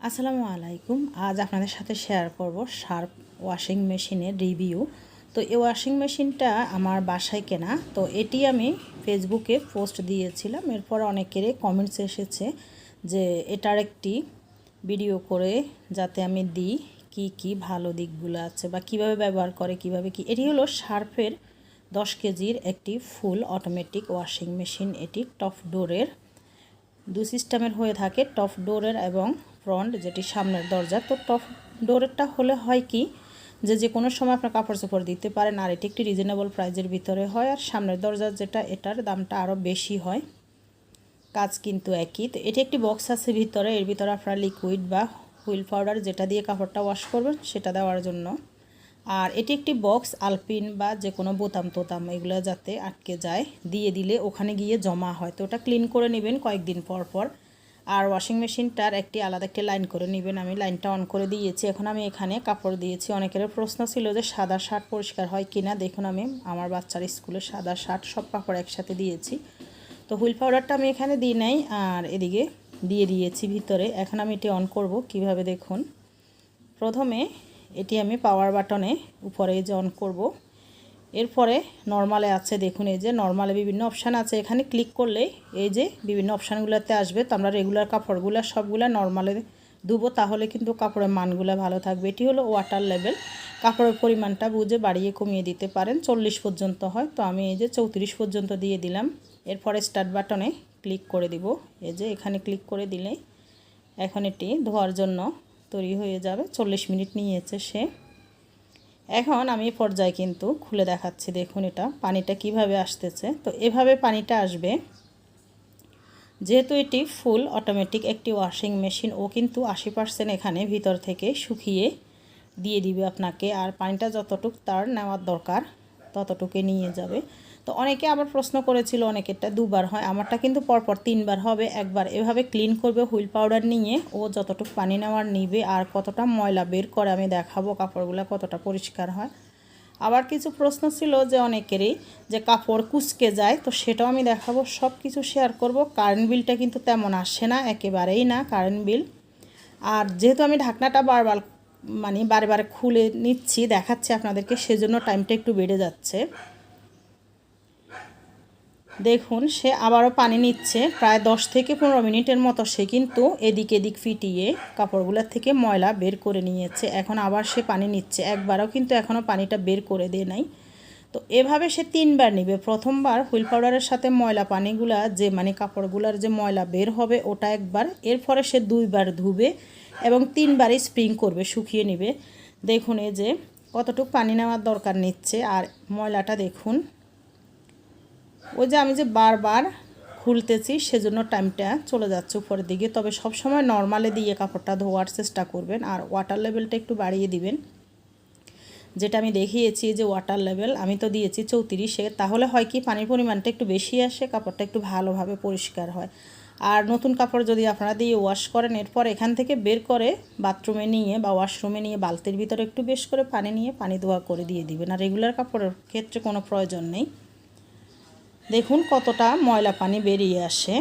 আসসালামু আলাইকুম। আজ আপনাদের সাথে শেয়ার করব শার্প ওয়াশিং মেশিনের রিভিউ তো এই ওয়াশিং মেশিনটা আমার বাসায় কেনা। তো এটি আমি ফেসবুকে পোস্ট দিয়েছিলাম। এরপর অনেকেরই কমেন্টস এসেছে যে এটার একটি ভিডিও করে যাতে আমি দিই কি কি ভালো দিকগুলো আছে বা কীভাবে ব্যবহার করে, কীভাবে কি। এটি হলো শার্পের দশ কেজির একটি ফুল অটোমেটিক ওয়াশিং মেশিন এটি টপ ডোরের দু সিস্টেমের হয়ে থাকে টপ ডোরের এবং ফ্রন্ট যেটি সামনের দরজা, তো টপ ডোরেরটা হলে হয় কি? যে যে কোনো সময় আপনার কাপড় চোপড় দিতে পারেন, আর এটি একটি রিজনেবল প্রাইজের ভিতরে হয়, আর সামনের দরজা যেটা, এটার দামটা আরও বেশি হয়। কাজ কিন্তু একই। তো এটি একটি বক্স আছে ভিতরে, এর ভিতরে আপনার লিকুইড বা হুইল পাউডার যেটা দিয়ে কাপড়টা ওয়াশ করবেন, সেটা দেওয়ার জন্য। আর এটি একটি বক্স আলপিন বা যে কোনো বোতাম তোতাম এগুলো যাতে আটকে যায়, দিয়ে দিলে ওখানে গিয়ে জমা হয়। তো ওটা ক্লিন করে নেবেন কয়েকদিন পর পর। আর ওয়াশিং মেশিনটার একটি আলাদা একটি লাইন করে নেবেন। আমি লাইনটা অন করে দিয়েছি। এখন আমি এখানে কাপড় দিয়েছি। অনেকের প্রশ্ন ছিল যে সাদা শার্ট পরিষ্কার হয় কি না দেখুন, আমি আমার বাচ্চার স্কুলে সাদা শার্ট সব কাপড় একসাথে দিয়েছি। তো হুইল পাউডারটা আমি এখানে দিই নাই, আর এদিকে দিয়ে দিয়েছি ভিতরে। এখন আমি এটি অন করব কীভাবে দেখুন। প্রথমে এটি আমি পাওয়ার বাটনে উপরে যে অন করব। এরপরে নর্মালে আছে, দেখুন এই যে নর্মালে বিভিন্ন অপশান আছে। এখানে ক্লিক করলে এই যে বিভিন্ন অপশানগুলোতে আসবে। তো আমরা রেগুলার কাপড়গুলো সবগুলো নর্মালে ধুবো, তাহলে কিন্তু কাপড়ের মানগুলো ভালো থাকবে। এটি হলো ওয়াটার লেভেল কাপড়ের পরিমাণটা বুঝে বাড়িয়ে কমিয়ে দিতে পারেন। চল্লিশ পর্যন্ত হয়। তো আমি এই যে চৌত্রিশ পর্যন্ত দিয়ে দিলাম। এরপরে স্টার্ট বাটনে ক্লিক করে দিব। এই যে এখানে ক্লিক করে দিলে এখন এটি ধোয়ার জন্য তৈরি হয়ে যাবে। চল্লিশ মিনিট নিয়েছে সে। এখন আমি পর্যায়ে কিন্তু খুলে দেখাচ্ছি, দেখুন এটা, পানিটা কীভাবে আসতেছে। তো এভাবে পানিটা আসবে, যেহেতু এটি ফুল অটোমেটিক একটি ওয়াশিং মেশিন, ও কিন্তু আশি পার্সেন্ট এখানে ভিতর থেকে শুকিয়ে দিয়ে দিবে আপনাকে, আর পানিটা যতটুক তার নেওয়ার দরকার ততটুকু নিয়ে যাবে। তো অনেকে আবার প্রশ্ন করেছিল অনেকেরটা দুবার হয়, আমারটা কিন্তু পরপর তিনবার হবে, একবার এভাবে ক্লিন করবে হুইল পাউডার নিয়ে, ও যতটুকু পানি নেওয়ার নিবে আর কতটা ময়লা বের করে আমি দেখাবো, কাপড়গুলো কতটা পরিষ্কার হয়। আবার কিছু প্রশ্ন ছিল যে অনেকেরই, যে কাপড় কুচকে যায়, তো সেটাও আমি দেখাবো সব কিছু শেয়ার করব কারেন্ট বিলটা কিন্তু তেমন আসে না, একেবারেই না কারেন্ট বিল আর যেহেতু আমি ঢাকনাটা বারবার মানে বারে বারে খুলে নিচ্ছি, দেখাচ্ছি আপনাদেরকে, সেজন্য টাইমটা একটু বেড়ে যাচ্ছে। দেখুন, সে আবারও পানি নিচ্ছে। প্রায় দশ থেকে পনেরো মিনিটের মতো সে কিন্তু এদিক এদিক ফিটিয়ে কাপড়গুলোর থেকে ময়লা বের করে নিয়েছে। এখন আবার সে পানি নিচ্ছে। একবারও কিন্তু এখনও পানিটা বের করে দেয় নাই। তো এভাবে সে তিনবার নিবে। প্রথমবার হুইল পাউডারের সাথে ময়লা পানিগুলা যে মানে কাপড়গুলার যে ময়লা বের হবে, ওটা একবার। এরপরে সে দুইবার ধুবে এবং তিনবারই স্প্রিং করবে, শুকিয়ে নিবে। দেখুন এ যে কতটুকু পানি নেওয়ার দরকার নিচ্ছে। আর ময়লাটা দেখুন ওই যে আমি যে বারবার খুলতেছি, সেজন্য টাইমটা চলে যাচ্ছে উপরের দিকে। তবে সব সময় নর্মালে দিয়ে কাপড়টা ধোয়ার চেষ্টা করবেন আর ওয়াটার লেভেলটা একটু বাড়িয়ে দিবেন। যেটা আমি দেখিয়েছি যে ওয়াটার লেভেল আমি তো দিয়েছি চৌত্রিশে। তাহলে হয় কি, পানির পরিমাণটা একটু বেশি আসে, কাপড়টা একটু ভালোভাবে পরিষ্কার হয়। আর নতুন কাপড় যদি আপনারা দিয়ে ওয়াশ করেন, এরপর এখান থেকে বের করে বাথরুমে নিয়ে বা ওয়াশরুমে নিয়ে বালতির ভিতরে একটু বেশ করে পানি নিয়ে পানি ধোয়া করে দিয়ে দিবেন। আর রেগুলার কাপড়ের ক্ষেত্রে কোনো প্রয়োজন নেই। দেখুন কতটা ময়লা পানি বেরিয়ে আসে।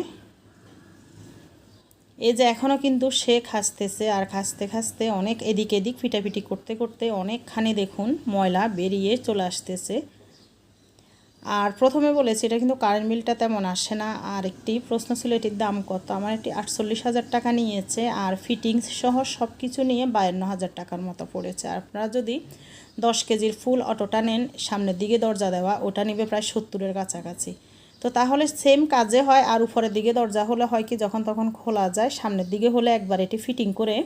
এই যে এখনও কিন্তু সে খাসতেছে আর খাসতে খাসতে অনেক এদিক এদিক ফিটাফিটি করতে করতে অনেকখানি দেখুন ময়লা বেরিয়ে চলে আসতেছে। আর প্রথমে বলেছি, এটা কিন্তু কারেন্ট বিলটা তেমন আসে না। আর একটি প্রশ্ন ছিল, এটির দাম কত? আমার এটি আটচল্লিশ হাজার টাকা নিয়েছে, আর ফিটিংস সহ সব কিছু নিয়ে বায়ান্ন হাজার টাকার মতো পড়েছে। আর আপনারা যদি দশ কেজির ফুল অটোটা নেন, সামনের দিকে দরজা দেওয়া, ওটা নিবে প্রায় সত্তরের কাছাকাছি। তো তাহলে সেম কাজে হয়, আর উপরের দিকে দরজা হলে হয় কি, যখন তখন খোলা যায়, সামনের দিকে হলে একবার এটি ফিটিং করে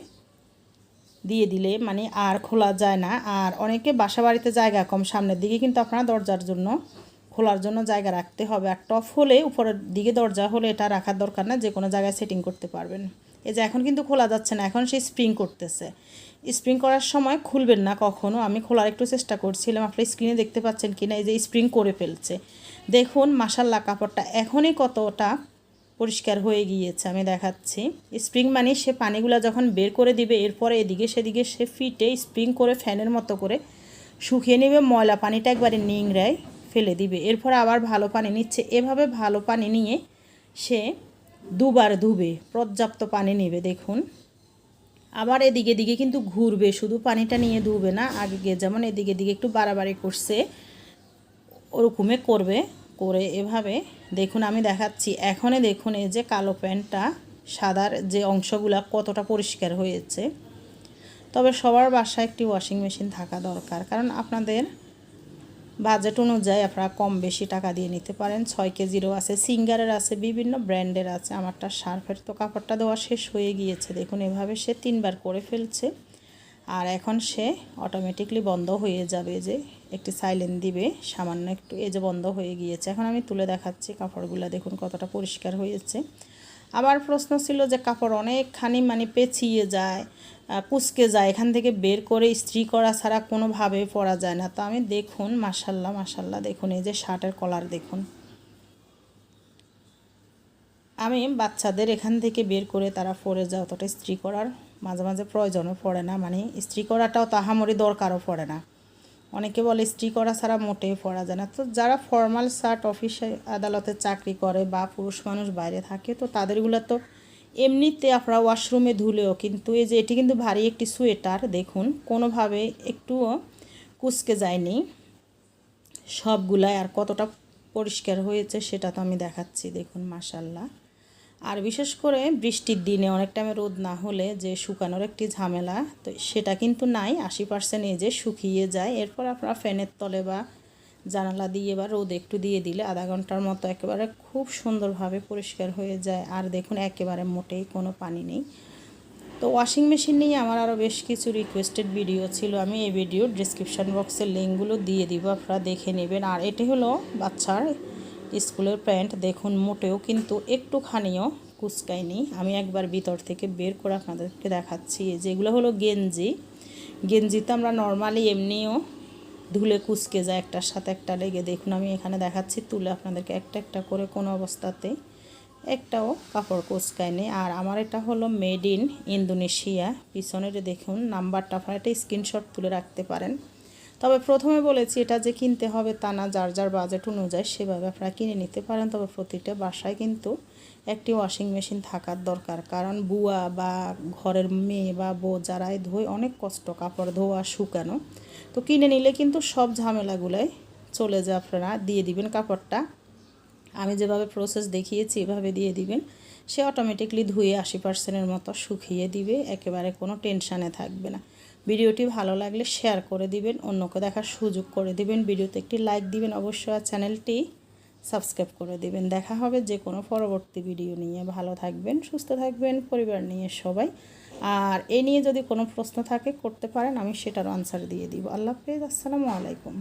দিয়ে দিলে মানে আর খোলা যায় না। আর অনেকে বাসা বাড়িতে জায়গা কম, সামনের দিকে কিন্তু আপনারা দরজার জন্য খোলার জন্য জায়গা রাখতে হবে আর টপ হলে, উপরের দিকে দরজা হলে এটা রাখার দরকার না, যে কোনো জায়গায় সেটিং করতে পারবেন। এই যে এখন কিন্তু খোলা যাচ্ছে না, এখন সে স্প্রিং করতেছে। স্প্রিং করার সময় খুলবেন না কখনও আমি খোলার একটু চেষ্টা করছিলাম, আপনার স্ক্রিনে দেখতে পাচ্ছেন কি না এই যে স্প্রিং করে ফেলছে। দেখুন মাসাল্লা কাপড়টা এখনই কতটা পরিষ্কার হয়ে গিয়েছে, আমি দেখাচ্ছি। স্প্রিং মানে সে পানিগুলো যখন বের করে দিবে, এরপরে এদিকে সেদিকে সে ফিটে স্প্রিং করে ফ্যানের মতো করে শুকিয়ে নেবে, ময়লা পানিটা একবারে নিংড়ায়। ফেলে দিবে। এরপর আবার ভালো পানি নিচ্ছে। এভাবে ভালো পানি নিয়ে সে দুবার ধুবে, পর্যাপ্ত পানি নেবে, দেখুন। আবার এদিকে এদিকে কিন্তু ঘুরবে, শুধু পানিটা নিয়ে ধুবে না, আগে যেমন এদিকে দিকে একটু বাড়াবাড়ি করছে, ওরকমে করবে, করে এভাবে। দেখুন, আমি দেখাচ্ছি। এখনই দেখুন, এই যে কালো প্যান্টটা, সাদার যে অংশগুলো কতটা পরিষ্কার হয়েছে। তবে সবার বাসায় একটি ওয়াশিং মেশিন থাকা দরকার, কারণ আপনাদের বাজেট অনুযায়ী আপনারা কম বেশি টাকা দিয়ে নিতে পারেন। ছয় কেজিরও আছে, সিঙ্গারের আছে, বিভিন্ন ব্র্যান্ডের আছে। আমারটা সার্ফের তো কাপড়টা দেওয়া শেষ হয়ে গিয়েছে। দেখুন, এভাবে সে তিনবার করে ফেলছে। আর এখন সে অটোমেটিকলি বন্ধ হয়ে যাবে যে একটি সাইলেন্ট দিবে, সামান্য একটু, এই যে বন্ধ হয়ে গিয়েছে। এখন আমি তুলে দেখাচ্ছি কাপড়গুলো। দেখুন, কতটা পরিষ্কার হয়েছে। আবার প্রশ্ন ছিল যে কাপড় অনেকখানি মানে পেঁচিয়ে যায় কুচকে যায়, এখান থেকে বের করে ইস্ত্রি করা ছাড়া কোনোভাবে পরা যায় না। তো আমি দেখুন মাসাল্লাহ মাসাল্লাহ দেখুন, এই যে শার্টের কলার দেখুন। আমি বাচ্চাদের এখান থেকে বের করে তারা পরে যায়, অতটা ইস্ত্রি করার মাঝে মাঝে প্রয়োজনও পড়ে না মানে ইস্ত্রি করাটাও তাহামরি দরকারও পড়ে না। অনেকে বলে ইস্ত্রি করা ছাড়া মোটেই পড়া যায় না। তো যারা ফর্মাল শার্ট অফিসে আদালতে চাকরি করে বা পুরুষ মানুষ বাইরে থাকে, তো তাদেরগুলো তো এমনিতে আপনারা ওয়াশরুমে ধুলেও, কিন্তু এই যে এটি কিন্তু ভারী একটি সোয়েটার দেখুন, কোনোভাবে একটুও কুচকে যায়নি। সবগুলাই আর কতটা পরিষ্কার হয়েছে সেটা তো আমি দেখাচ্ছি, দেখুন মাসাল্লাহ আর বিশেষ করে বৃষ্টির দিনে অনেক টাইমে রোদ না হলে যে শুকানোর একটি ঝামেলা, তো সেটা কিন্তু নাই। আশি পার্সেন্ট এই যে শুকিয়ে যায়। এরপর আপনারা ফ্যানের তলে বা জানালা দিয়ে বা রোদ একটু দিয়ে দিলে আধা ঘণ্টার মতো একেবারে খুব সুন্দরভাবে পরিষ্কার হয়ে যায়। আর দেখুন, একেবারে মোটেই কোনো পানি নেই। তো ওয়াশিং মেশিন নিয়ে আমার আরও বেশ কিছু রিকোয়েস্টেড ভিডিও ছিল। আমি এই ভিডিওর ডিসক্রিপশান বক্সের লিঙ্কগুলো দিয়ে দিব, আপনারা দেখে নেবেন। আর এটি হলো বাচ্চার স্কুলের প্যান্ট দেখুন, মোটেও কিন্তু একটুখানিও কুচকায়নি। আমি একবার ভিতর থেকে বের করে আপনাদেরকে দেখাচ্ছি। যেগুলো হলো গেঞ্জি। গেঞ্জি তো আমরা নর্মালি এমনিও ধুলে কুচকে যায় একটার সাথে একটা লেগে। দেখুন, আমি এখানে দেখাচ্ছি তুলে আপনাদেরকে একটা একটা করে কোনো অবস্থাতে একটাও কাপড় কুচকায় নেই আর আমার এটা হলো মেড ইন ইন্দোনেশিয়া। পিছনের দেখুন, নাম্বারটা আপনারা একটা স্ক্রিনশট তুলে রাখতে পারেন। তবে প্রথমে বলেছি এটা যে কিনতে হবে তা না, যার যার বাজেট অনুযায়ী সেভাবে আপনারা কিনে নিতে পারেন। তবে প্রতিটা বাসায় কিন্তু একটি ওয়াশিং মেশিন থাকার দরকার। কারণ বুয়া বা ঘরের মেয়ে বা বউ যারাই ধোয়, অনেক কষ্ট কাপড় ধোয়া, শুকানো। তো কিনে নিলে কিন্তু সব ঝামেলাগুলাই চলে যায় আপনারা, দিয়ে দিবেন কাপড়টা। আমি যেভাবে প্রসেস দেখিয়েছি, এভাবে দিয়ে দিবেন। সে অটোমেটিকলি ধুয়ে আশি পার্সেন্টের মতো শুকিয়ে দিবে, একেবারে কোনো টেনশানে থাকবে না। ভিডিওটি ভালো লাগলে শেয়ার করে দিবেন, অন্যকে দেখার সুযোগ করে দিবেন। ভিডিওতে একটি লাইক দিবেন, অবশ্যই আর চ্যানেলটি সাবস্ক্রাইব করে দিবেন। দেখা হবে যে কোনো পরবর্তী ভিডিও নিয়ে। ভালো থাকবেন, সুস্থ থাকবেন, পরিবার নিয়ে সবাই। আর এ নিয়ে যদি কোনো প্রশ্ন থাকে করতে পারেন, আমি সেটার আনসার দিয়ে দিব। আল্লাহ হাফেজ, আসসালামু আলাইকুম।